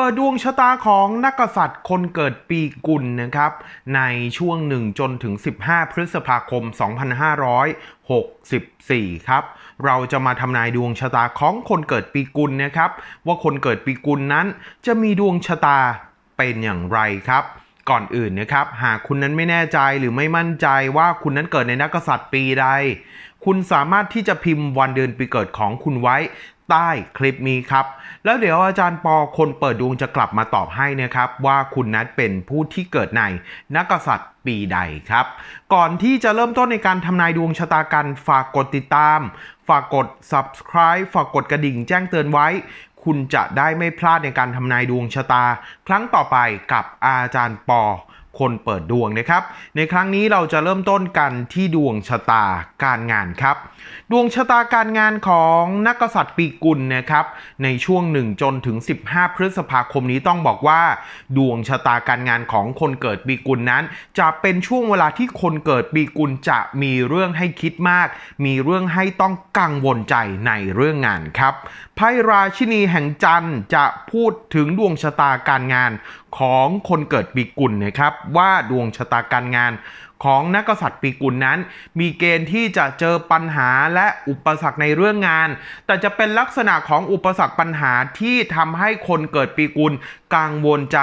ปิดดวงชะตาของนักกษัตริย์คนเกิดปีกุลนะครับ ในช่วง 1 จนถึง 15 พฤษภาคม 2564 ครับ เราจะมาทำนายดวงชะตาของคนเกิดปีกุลนะครับ ว่าคนเกิดปีกุลนั้นจะมีดวงชะตาเป็นอย่างไรครับก่อนอื่นนะครับ หากคุณนั้นไม่แน่ใจหรือไม่มั่นใจว่าคุณนั้นเกิดในนักกษัตริย์ปีใด คุณสามารถที่จะพิมพ์วันเดือนปีเกิดของคุณไว้ ใต้คลิปนี้ครับ แล้วเดี๋ยวอาจารย์ปอคนเปิดดวงจะกลับมาตอบให้นะครับ ว่าคุณนัทเป็นผู้ที่เกิดในนักษัตริย์ปีใดครับ ก่อนที่จะเริ่มต้นในการทำนายดวงชะตากันฝากกดติดตาม ฝากกด subscribe ฝากกดกระดิ่งแจ้งเตือนไว้ คุณจะได้ไม่พลาดในการทำนายดวงชะตา ครั้งต่อไปกับอาจารย์ปอ คนเปิดดวงนะครับ ในครั้งนี้เราจะเริ่มต้นกันที่ดวงชะตาการงานครับ ดวงชะตาการงานของนักกษัตริย์ปีกุลนะครับ ในช่วง 1 จนถึง 15 พฤษภาคมนี้ต้องบอกว่า ดวงชะตาการงานของคนเกิดปีกุลนั้น จะเป็นช่วงเวลาที่คนเกิดปีกุลจะมีเรื่องให้คิดมาก มีเรื่องให้ต้องกังวลใจในเรื่องงานครับไพ่ราชินีแห่งจันทร์จะพูดถึงดวงชะตาการงาน ของคนเกิดปีกุลนะครับว่าดวงชะตาการงาน ของนักษัตริย์ปีกุลนั้น มีเกณฑ์ที่จะเจอปัญหาและอุปสรรคในเรื่องงาน แต่จะเป็นลักษณะของอุปสรรคปัญหาที่ทำให้คนเกิดปีกุลกังวลใจ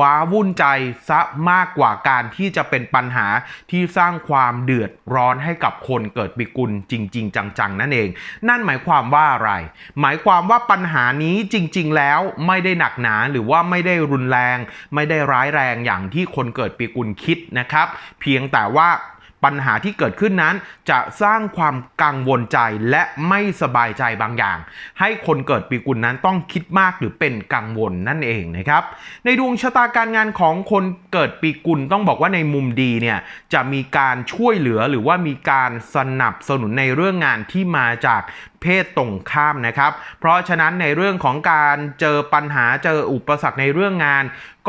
ว้าวุ่นใจซะมากกว่าการที่จะเป็นปัญหาที่สร้างความเดือดร้อนให้กับคนเกิดปีกุลจริง ๆ จังๆ นั่นเอง นั่นหมายความว่าอะไร หมายความว่าปัญหานี้จริง ๆ แล้วไม่ได้หนักหนาหรือว่าไม่ได้รุนแรง ไม่ได้ร้ายแรงอย่างที่คนเกิดปีกุลคิดนะครับ เพียงแต่ว่าปัญหาที่เกิดขึ้นนั้น จะสร้างความกังวลใจและไม่สบายใจบางอย่าง ให้คนเกิดปีกุลนั้นต้องคิดมากหรือเป็นกังวลนั่นเองนะครับ ในดวงชะตาการงานของคนเกิดปีกุลต้องบอกว่าในมุมดีเนี่ยจะมีการช่วยเหลือหรือว่ามีการสนับสนุนในเรื่องงานที่มาจากเพศตรงข้ามนะครับ เพราะฉะนั้นในเรื่องของการเจอปัญหาเจออุปสรรคในเรื่องงาน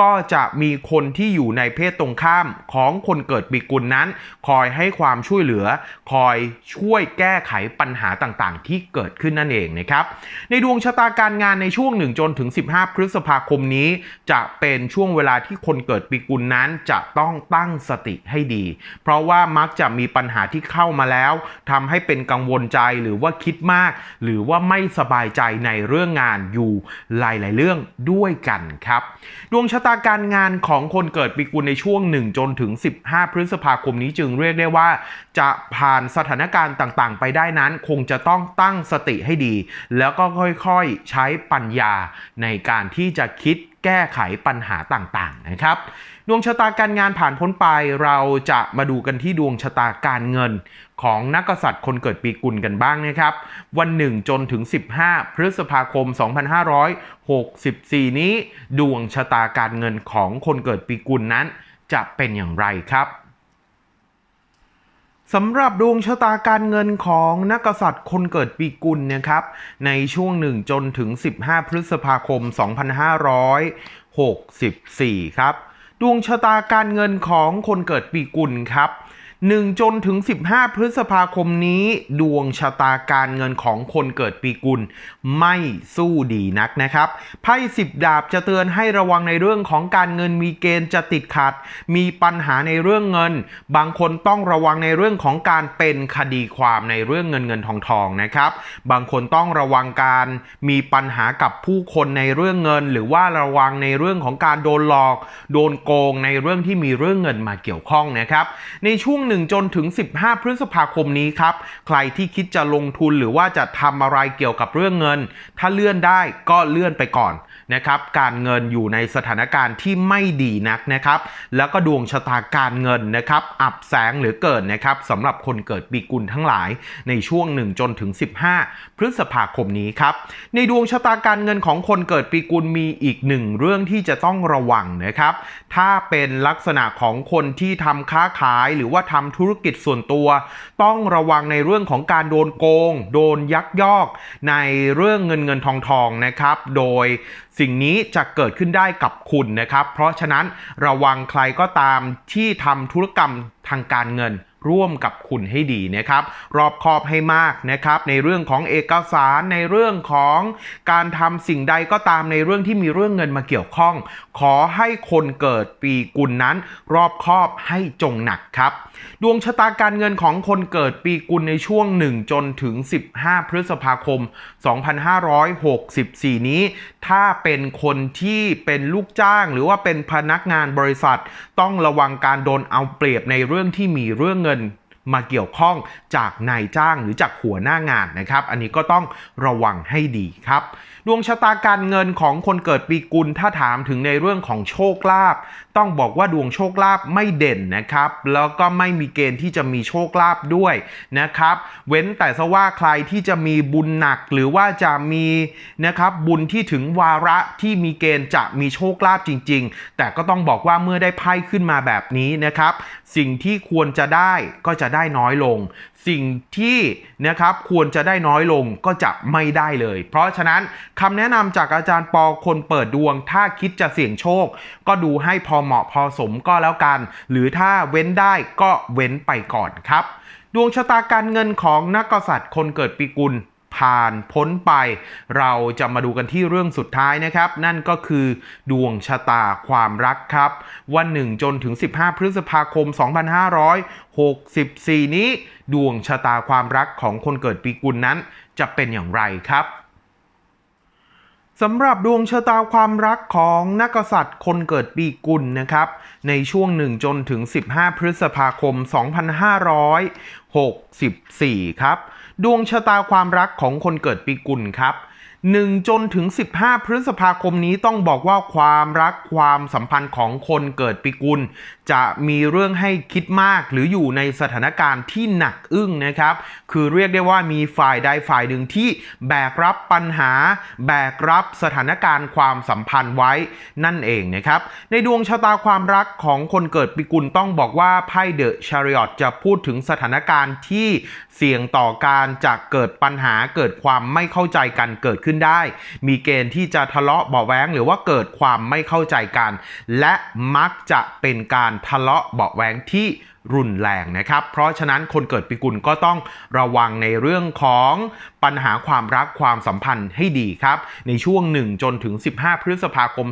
ก็จะมีคนที่อยู่ในเพศตรงข้ามของคนเกิดปีกุลนั้น คอยให้ความช่วยเหลือ คอยช่วยแก้ไขปัญหาต่างๆ ที่เกิดขึ้นนั่นเองนะครับ ในดวงชะตาการงานในช่วง1จนถึง 15 พฤษภาคมนี้ จะเป็นช่วงเวลาที่คนเกิดปีกุลนั้นจะต้องตั้งสติให้ดี เพราะว่ามักจะมีปัญหาที่เข้ามาแล้วทำให้เป็นกังวลใจหรือว่าคิดมากหรือว่าไม่สบายใจในเรื่องงานอยู่หลาย ๆ เรื่องด้วยกันครับ ดวงชะตาการงานของคนเกิดปีกุลในช่วง 1 จนถึง 15 พฤษภาคมนี้จึงเรียกได้ว่า จะผ่านสถานการณ์ต่างๆ ไปได้นั้น คงจะต้องตั้งสติให้ดี แล้วก็ค่อยๆใช้ปัญญาในการที่จะคิดแก้ไขปัญหาต่างๆนะครับ ดวงชะตาการงานผ่านพ้นไป เราจะมาดูกันที่ดวงชะตาการเงิน ของนักกษัตริย์คนเกิดปีกุลกันบ้างนะครับ วันหนึ่งจนถึง 15 พฤษภาคม 2564 นี้ ดวงชะตาการเงินของคนเกิดปีกุลนั้น จะเป็นอย่างไรครับสำหรับดวงชะตาการเงินของนักกษัตริย์คนเกิดปีกุลนะครับ ในช่วง 1 จนถึง 15 พฤษภาคม 2564 ครับ ดวงชะตาการเงินของคนเกิดปีกุลครับ 1 จนถึง 15 พฤษภาคมนี้ ดวงชะตาการเงินของคนเกิดปีกุล ไม่สู้ดีนักนะครับ ไพ่สิบดาบจะเตือนให้ระวังในเรื่องของการเงินมีเกณฑ์จะติดขัด มีปัญหาในเรื่องเงิน บางคนต้องระวังในเรื่องของการเป็นคดีความในเรื่องเงินเงินทองทองนะครับ บางคนต้องระวังการมีปัญหากับผู้คนในเรื่องเงิน หรือว่าระวังในเรื่องของการโดนหลอก โดนโกงในเรื่องที่มีเรื่องเงินมาเกี่ยวข้องนะครับ ในช่วง1จนถึง 15 พฤษภาคมนี้ครับ ใครที่คิดจะลงทุนหรือว่าจะทำอะไรเกี่ยวกับเรื่องเงิน ถ้าเลื่อนได้ก็เลื่อนไปก่อน นะครับการเงินอยู่ในสถานการณ์ที่ไม่ดีนักนะครับแล้วก็ดวงชะตาการเงินนะครับอับแสงหลือเกินนะครับสำหรับคนเกิดปีกุลทั้งหลายในช่วง 1 จนถึง 15 พฤษภาคมนี้ครับในดวงชะตาการเงินของคนเกิดปีกุลมีอีกหนึ่งเรื่องที่จะต้องระวังนะครับถ้าเป็นลักษณะของคนที่ทำค้าขายหรือว่าทำธุรกิจส่วนตัว ต้องระวังในเรื่องของการโดนโกง โดนยักยอก ในเรื่องเงินเงินทองทองนะครับ โดยสิ่งนี้จะเกิดขึ้นได้กับคุณนะครับ เพราะฉะนั้นระวังใครก็ตามที่ทำธุรกรรมทางการเงินร่วมกับคุณให้ดีนะครับ รอบคอบให้มากนะครับ ในเรื่องของเอกสารในเรื่องของการทำสิ่งใดก็ตามในเรื่องที่มีเรื่องเงินมาเกี่ยวข้อง ขอให้คนเกิดปีกุลนั้น รอบคอบให้จงหนักครับ ดวงชะตาการเงินของคนเกิดปีกุลในช่วง 1 จนถึง 15 พฤษภาคม 2564 นี้ ถ้าเป็นคนที่เป็นลูกจ้างหรือว่าเป็นพนักงานบริษัท ต้องระวังการโดนเอาเปรียบในเรื่องที่มีเรื่องเงินมาเกี่ยวข้องจากนายจ้างหรือจากหัวหน้างานนะครับ อันนี้ก็ต้องระวังให้ดีครับ ดวงชะตาการเงินของคนเกิดปีกุลถ้าถามถึงในเรื่องของโชคลาภต้องบอกว่าดวงโชคลาภไม่เด่นนะครับ แล้วก็ไม่มีเกณฑ์ที่จะมีโชคลาภด้วยนะครับ เว้นแต่ซะว่าใครที่จะมีบุญหนักหรือว่าจะมีนะครับบุญที่ถึงวาระที่มีเกณฑ์จะมีโชคลาภจริง ๆ แต่ก็ต้องบอกว่าเมื่อได้ไพ่ขึ้นมาแบบนี้นะครับ สิ่งที่ควรจะได้ก็จะได้น้อยลง สิ่งที่นะครับควรจะได้น้อยลงก็จะไม่ได้เลย เพราะฉะนั้นคำแนะนำจากอาจารย์ปอคนเปิดดวง ถ้าคิดจะเสี่ยงโชค ก็ดูให้พอเหมาะพอสมก็แล้วกัน หรือถ้าเว้นได้ก็เว้นไปก่อนครับ ดวงชะตาการเงินของนักกษัตริย์คนเกิดปีกุลผ่านพ้นไป เราจะมาดูกันที่เรื่องสุดท้ายนะครับ นั่นก็คือ ดวงชะตาความรักครับ วันหนึ่งจนถึง 15 พฤษภาคม 2564 นี้ ดวงชะตาความรักของคนเกิดปีกุลนั้น จะเป็นอย่างไรครับ สำหรับดวงชะตาความรักของนักษัตริย์คนเกิดปีกุลนะครับ ในช่วง 1 จนถึง 15 พฤษภาคม 2564 ครับ ดวงชะตาความรักของคนเกิดปีกุลครับ 1 จนถึง 15 พฤษภาคมนี้ต้องบอกว่าความรักความสัมพันธ์ของคนเกิดปีกุล จะมีเรื่องให้คิดมากหรืออยู่ในสถานการณ์ที่หนักอึ้งนะครับ คือเรียกได้ว่ามีฝ่ายใดฝ่ายหนึ่งที่แบกรับปัญหา แบกรับสถานการณ์ความสัมพันธ์ไว้นั่นเองนะครับ ในดวงชะตาความรักของคนเกิดปีกุลต้องบอกว่าไพ่เดอะชาริอตจะพูดถึงสถานการณ์ที่เสี่ยงต่อการจะเกิดปัญหาเกิดความไม่เข้าใจกันเกิดขึ้นได้ มีเกณฑ์ที่จะทะเลาะเบาะแว้งหรือว่าเกิดความไม่เข้าใจกัน และมักจะเป็นการทะเลาะเบาะแว้งที่ รุนแรงนะครับ เพราะฉะนั้นคนเกิดปีกุลก็ต้องระวังในเรื่องของปัญหาความรักความสัมพันธ์ให้ดีครับ ในช่วง 1 จนถึง 15 พฤษภาคม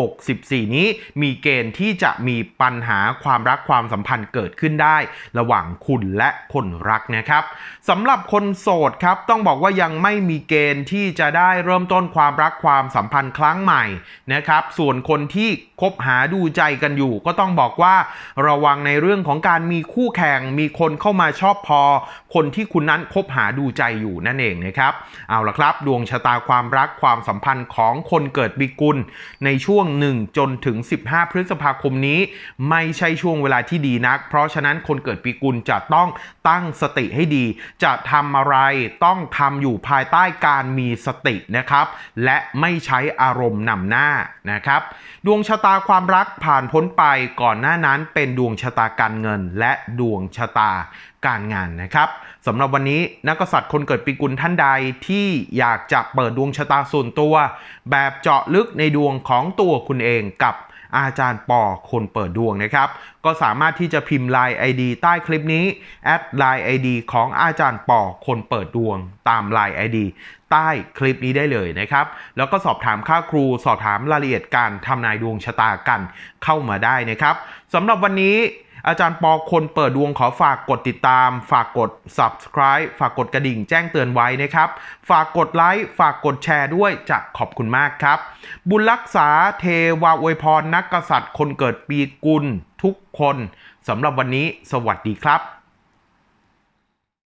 2564 นี้มีเกณฑ์ที่จะมีปัญหาความรักความสัมพันธ์เกิดขึ้นได้ ระหว่างคุณและคนรักนะครับสำหรับคนโสดครับต้องบอกว่ายังไม่มีเกณฑ์ที่จะได้เริ่มต้นความรักความสัมพันธ์ครั้งใหม่นะครับ ส่วนคนที่คบหาดูใจกันอยู่ ก็ต้องบอกว่าระวังในเรื่องของการมีคู่แข่งมีคนเข้ามาชอบพอ คนที่คุณนั้นคบหาดูใจอยู่นั่นเองนะครับเอาละครับ ดวงชะตาความรักความสัมพันธ์ของคนเกิดปีกุล ในช่วง 1 จนถึง 15 พฤษภาคมนี้ ไม่ใช่ช่วงเวลาที่ดีนัก เพราะฉะนั้นคนเกิดปีกุลจะต้องตั้งสติให้ดี จะทำอะไรต้องทำอยู่ภายใต้การมีสตินะครับ และไม่ใช้อารมณ์นำหน้านะครับ ดวงชะตาความรักผ่านพ้นไปก่อนหน้านั้นเป็นดวงชะตาการเงินและดวงชะตาการงานนะครับสำหรับวันนี้นักกษัตริย์คนเกิดปีกุลท่านใดที่อยากจะเปิดดวงชะตาส่วนตัว แบบเจาะลึกในดวงของตัวคุณเองกับอาจารย์ปอคนเปิดดวงนะครับ ก็สามารถที่จะพิมพ์ Line ID ใต้คลิปนี้แอด Line ID ของอาจารย์ปอคนเปิดดวงตาม Line ID ใต้คลิปนี้ได้เลยนะครับ แล้วก็สอบถามค่าครูสอบถามรายละเอียดการทำนายดวงชะตากันเข้ามาได้นะครับสำหรับวันนี้ อาจารย์ปอคนเปิดดวงขอฝากกดติดตาม ฝากกด subscribe ฝากกดกระดิ่งแจ้งเตือนไว้นะครับ ฝากกดไลค์ฝากกดแชร์ด้วยจะขอบคุณมากครับ บุญรักษาเทวาอวยพรนักกษัตริย์ คนเกิดปีกุลทุกคนสำหรับวันนี้สวัสดีครับ